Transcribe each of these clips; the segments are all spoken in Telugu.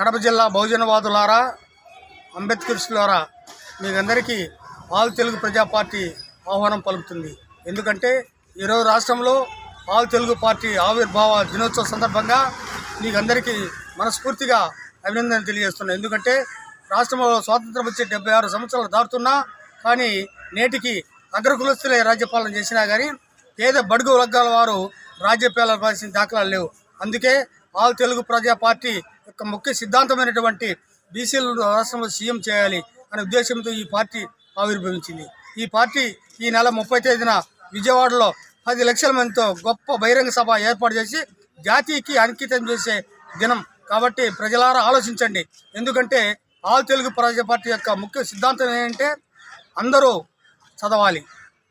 కడప జిల్లా బహుజనవాదులారా అంబేద్కర్స్లారా మీకందరికీ ఆల్ తెలుగు ప్రజా పార్టీ ఆహ్వానం పలుకుతుంది. ఎందుకంటే ఈరోజు రాష్ట్రంలో ఆల్ తెలుగు పార్టీ ఆవిర్భావ దినోత్సవ సందర్భంగా మీకందరికీ మనస్ఫూర్తిగా అభినందన తెలియజేస్తున్నాను. ఎందుకంటే రాష్ట్రంలో స్వాతంత్రం వచ్చి డెబ్బై ఆరు సంవత్సరాలు దాటుతున్నా కానీ నేటికి అగ్రకులస్తులే రాజ్యపాలన చేసినా కానీ పేద బడుగు వర్గాల వారు రాజ్యపాలన పాల్సిన దాఖలాలు లేవు. అందుకే ఆల్ తెలుగు ప్రజా పార్టీ యొక్క ముఖ్య సిద్ధాంతమైనటువంటి బీసీలను రాష్ట్రంలో సీఎం చేయాలి అనే ఉద్దేశంతో ఈ పార్టీ ఆవిర్భవించింది. ఈ పార్టీ ఈ నెల ముప్పై తేదీన విజయవాడలో పది లక్షల మందితో గొప్ప బహిరంగ సభ ఏర్పాటు చేసి జాతికి అంకితం చేసే దినం. కాబట్టి ప్రజలారా ఆలోచించండి. ఎందుకంటే ఆల్ తెలుగు ప్రజా పార్టీ యొక్క ముఖ్య సిద్ధాంతం ఏంటంటే అందరూ చదవాలి.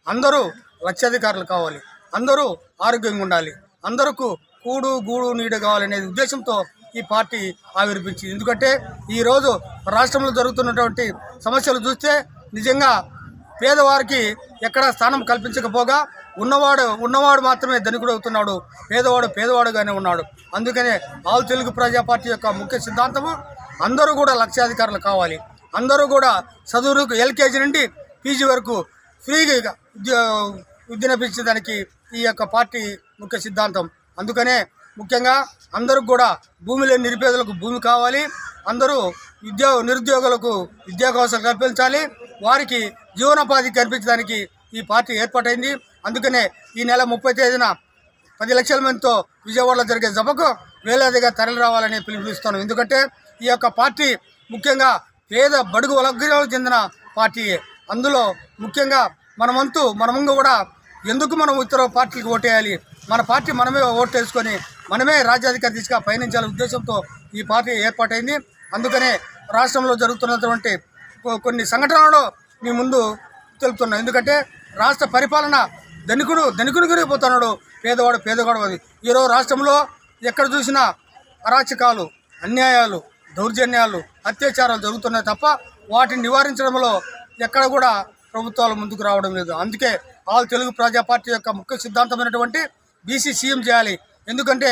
అందరూ లక్షాధికారులు కావాలి. అందరూ ఆరోగ్యంగా ఉండాలి. అందరకు కూడు గూడు నీడ కావాలనే ఉద్దేశంతో ఈ పార్టీ ఆవిర్భించింది. ఎందుకంటే ఈరోజు రాష్ట్రంలో జరుగుతున్నటువంటి సమస్యలు చూస్తే నిజంగా పేదవారికి ఎక్కడ స్థానం కల్పించకపోగా ఉన్నవాడు ఉన్నవాడు మాత్రమే ధనికుడు అవుతున్నాడు. పేదవాడు పేదవాడుగానే ఉన్నాడు. అందుకనే ఆల్ తెలుగు ప్రజా పార్టీ యొక్క ముఖ్య సిద్ధాంతము అందరూ కూడా లక్ష్యాధికారులు కావాలి. అందరూ కూడా చదువులకు ఎల్కేజీ నుండి పీజీ వరకు ఫ్రీగా విద్య విద్యనపించడానికి ఈ యొక్క పార్టీ ముఖ్య సిద్ధాంతం. అందుకనే ముఖ్యంగా అందరూ కూడా భూమి లేని నిరుపేదలకు భూమి కావాలి. అందరూ ఉద్యోగ నిరుద్యోగులకు విద్యావకాశాలు కల్పించాలి. వారికి జీవనోపాధి కల్పించడానికి ఈ పార్టీ ఏర్పాటైంది. అందుకనే ఈ నెల ముప్పై తేదీన పది లక్షల మందితో విజయవాడలో జరిగే సభకు వేలాదిగా తరలి రావాలని పిలుపునిస్తాను ఎందుకంటే ఈ యొక్క పార్టీ ముఖ్యంగా పేద బడుగు వలగ్రహాలకు చెందిన పార్టీ. అందులో ముఖ్యంగా మనమంతు మనము కూడా ఎందుకు మనం ఇతర పార్టీలకు ఓటేయాలి? మన పార్టీ మనమే ఓటు తెలుసుకొని మనమే రాజ్యాధికారి దిశగా పయనించాలనే ఉద్దేశంతో ఈ పార్టీ ఏర్పాటైంది. అందుకనే రాష్ట్రంలో జరుగుతున్నటువంటి కొన్ని సంఘటనలు మీ ముందు తెలుపుతున్నాం ఎందుకంటే రాష్ట్ర పరిపాలన ధనికుడు ధనికుడు గురిగిపోతున్నాడు పేదవాడు పేదవాడు అది ఈరోజు రాష్ట్రంలో ఎక్కడ చూసినా అరాచకాలు అన్యాయాలు దౌర్జన్యాలు అత్యాచారాలు జరుగుతున్నాయి తప్ప వాటిని నివారించడంలో ఎక్కడ కూడా ప్రభుత్వాలు ముందుకు రావడం లేదు. అందుకే ఆల్ తెలుగు ప్రజా పార్టీ యొక్క ముఖ్య సిద్ధాంతమైనటువంటి బీసీ సీఎం చేయాలి. ఎందుకంటే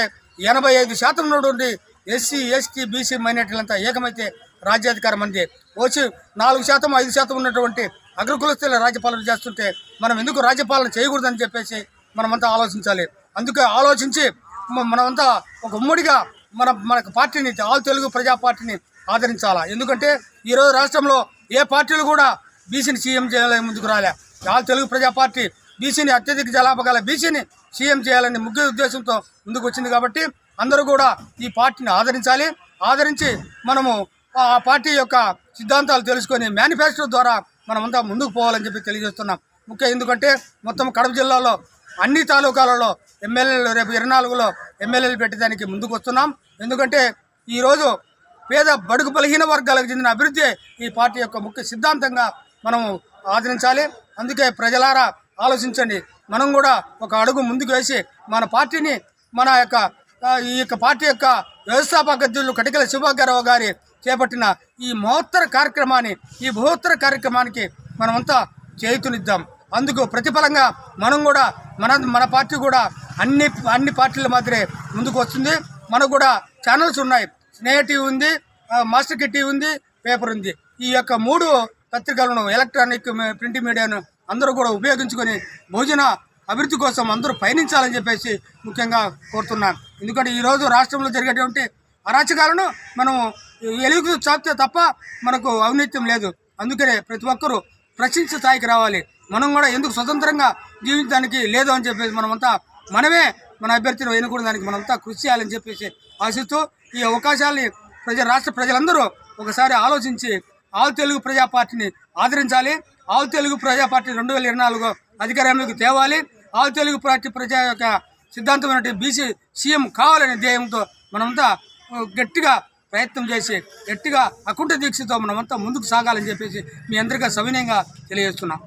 ఎనభై ఐదు శాతం ఉన్నటువంటి ఎస్సీ ఎస్టీ బీసీ మైనార్టీలంతా ఏకమైతే రాజ్యాధికారం అంది. వచ్చి నాలుగు శాతం ఐదు శాతం ఉన్నటువంటి అగ్రకులస్తుల రాజ్యపాలన చేస్తుంటే మనం ఎందుకు రాజ్యపాలన చేయకూడదని చెప్పేసి మనమంతా ఆలోచించాలి. అందుకే ఆలోచించి మనమంతా ఒక ఉమ్మడిగా మన మన పార్టీని ఆల్ తెలుగు ప్రజా పార్టీని ఆదరించాలా. ఎందుకంటే ఈరోజు రాష్ట్రంలో ఏ పార్టీలు కూడా బీసీని సీఎం చేయాలని ముందుకు రాలే. ఆల్ తెలుగు ప్రజా పార్టీ బీసీని అత్యధిక జలాపగల బీసీని సీఎం చేయాలని ముఖ్య ఉద్దేశంతో ముందుకు వచ్చింది కాబట్టి అందరూ కూడా ఈ పార్టీని ఆదరించాలి. ఆదరించి మనము ఆ పార్టీ యొక్క సిద్ధాంతాలు తెలుసుకొని మేనిఫెస్టో ద్వారా మనమంతా ముందుకు పోవాలని చెప్పి తెలియజేస్తున్నాం. ముఖ్య ఎందుకంటే మొత్తం కడప జిల్లాలో అన్ని తాలూకాలలో ఎమ్మెల్యేలు రేపు ఇరవై నాలుగులో ఎమ్మెల్యేలు పెట్టడానికి ముందుకు వస్తున్నాం. ఎందుకంటే ఈరోజు పేద బడుగు బలహీన వర్గాలకు చెందిన అభివృద్ధి ఈ పార్టీ యొక్క ముఖ్య సిద్ధాంతంగా మనము ఆదరించాలి. అందుకే ప్రజలారా ఆలోచించండి. మనం కూడా ఒక అడుగు ముందుకు వేసి మన పార్టీని మన యొక్క ఈ యొక్క పార్టీ యొక్క వ్యవస్థాపకులు కటికల శివగారావు గారి చేపట్టిన ఈ మహోత్తర కార్యక్రమాన్ని ఈ బహోత్తర కార్యక్రమానికి మనమంతా చేతునిద్దాం. అందుకు ప్రతిఫలంగా మనం కూడా మన మన పార్టీ కూడా అన్ని అన్ని పార్టీల మాదిరే ముందుకు వస్తుంది. మనకు కూడా ఛానల్స్ ఉన్నాయి. స్నేహ టీవీ ఉంది మాస్టర్కి టీవీ ఉంది పేపర్ ఉంది. ఈ యొక్క మూడు పత్రికలను ఎలక్ట్రానిక్ ప్రింట్ మీడియాను అందరూ కూడా ఉపయోగించుకొని భోజన అభివృద్ధి కోసం అందరూ పయనించాలని చెప్పేసి ముఖ్యంగా కోరుతున్నాను ఎందుకంటే ఈరోజు రాష్ట్రంలో జరిగేటువంటి అరాచకాలను మనం ఎలుగు చాపితే తప్ప మనకు అవినీత్యం లేదు. అందుకనే ప్రతి ఒక్కరూ ప్రశ్నించే స్థాయికి రావాలి. మనం కూడా ఎందుకు స్వతంత్రంగా జీవించడానికి లేదు అని చెప్పేసి మనమంతా మనమే మన అభ్యర్థిని ఎన్నుకున్న దానికి మనంతా కృషి చేయాలని చెప్పేసి ఆశిస్తూ ఈ అవకాశాలని ప్రజ రాష్ట్ర ప్రజలందరూ ఒకసారి ఆలోచించి ఆల్ తెలుగు ప్రజా పార్టీని ఆదరించాలి. ఆల్ తెలుగు ప్రజా పార్టీ రెండు వేల ఇరవై నాలుగు అధికారంలోకి తేవాలి. ఆల్ తెలుగు పార్టీ ప్రజా యొక్క సిద్ధాంతమైన బీసీ సీఎం కావాలనే ధ్యేయంతో మనమంతా గట్టిగా ప్రయత్నం చేసి గట్టిగా అకుంఠ దీక్షతో మనమంతా ముందుకు సాగాలని చెప్పేసి మీ అందరికీ సవినయంగా తెలియజేస్తున్నాం.